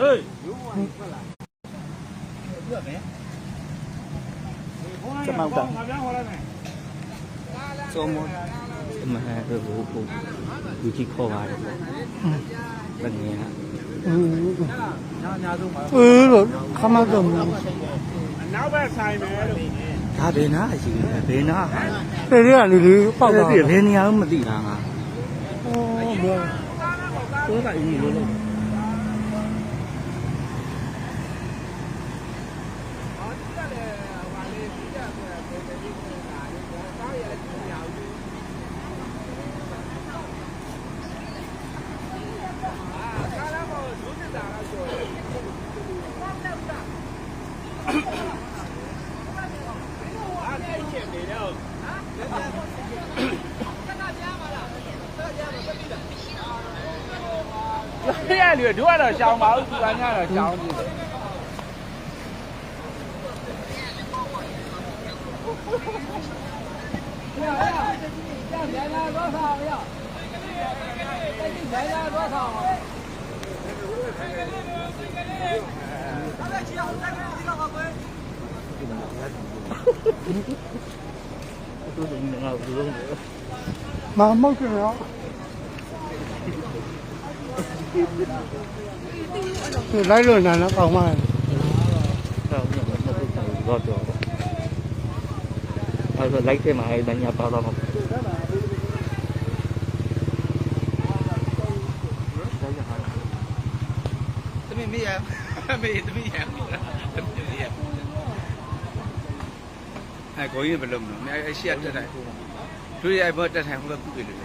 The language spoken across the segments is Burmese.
ဟေးရုံးဝါးထွက်လာပြတ်ပဲကျမောက်တာစုံမအမဟဲ့ဘိုးဘိုးလူကြီးခေါ်ပါတယ်ဘယ်နည်းဟဲ့အင်းခမတော့နောက်ဘက်ဆိုင်မယ်လို့ဒါဘယ်နာအရှိလဲဘယ်နာတဲ့ရလူလေးပေါက်တာဘယ်နေရာမှမသိတာငါဩဘယ်တော့တိုင်းလို့ လို့ပြည့်ရလူတို့ကတော့ရှောင်းပါဦးသူကညတော့ရှောင်းကြည့်တယ်တိုးတယ်ငါတို့လုံးတယ် မမောက်ကြရောဒီလိုက်လို့နာနာပေါင်မတယ်တော့မဟုတ်ဘူးတော့တော့အဲ့ဒါလိုက်တဲ့မှာ အဲ့ဒါညာပါတော့မှာသမီးမရမေးသမီးရသမီးရအဲကိုကြီးဘယ်လိုမလဲအဲအရှိရတက်တယ်တို့ရဘောတက်ထိုင်ဟိုကကုပြီလို့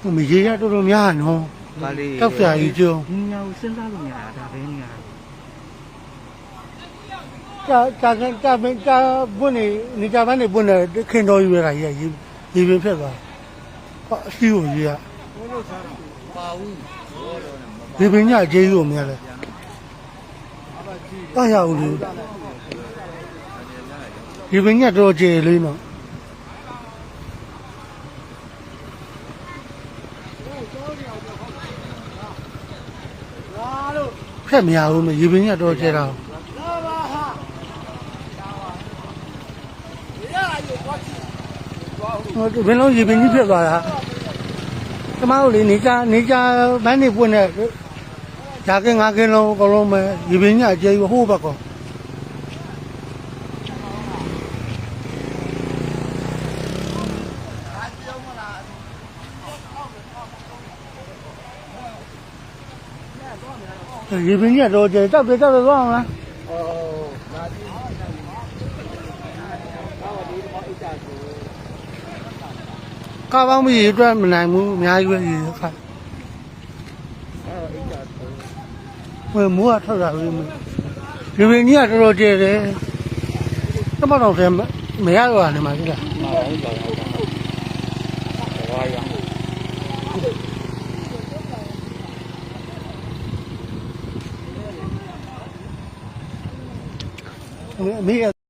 ဟိုမရေရတော်တော်များနော်ပါလေတောက်ဆရာကြီးကျုံဒီညာကိုစဉ်းစားလို့မရတာဒါပဲနေရတာတာတာမင်းတာဘုန်းနေနေကြပန်းနေဘုန်းနေခင်တော်ယူရတာကြီးရေရေပင်ဖြစ်သွားဟောအစီကိုရေရရေပင်ညအကျေးကိုမြင်လဲတာရဦးလေ ရေပင်ညတော်ကျေလေးနော်ဖက်မရဘူးမရေပင်ညတော်ကျေတာဟိုဘယ်လုံးရေပင်ကြီးဖြစ်သွားတာကျမတို့လေနေကြနေကြဘန်းနေပွင့်တဲ့ဂျာကင်းငါကင်းလုံးအကုန်လုံးပဲရေပင်ညအကျေးဟိုးဘက်ကော ရေပင်ညတော်ကျေတောက်ပြတောက်ပြသွားအောင်လားကားပေါင်းမရေအတွက်မနိုင်ဘူးအများကြီးပဲရေခါဝယ်မိုးကထွက်တာပဲမရေပင်ကြီးကတော်တော်ကျယ်တယ်တမတော်တယ်မရတော့တယ်မှာကြီးလား quay rồi mía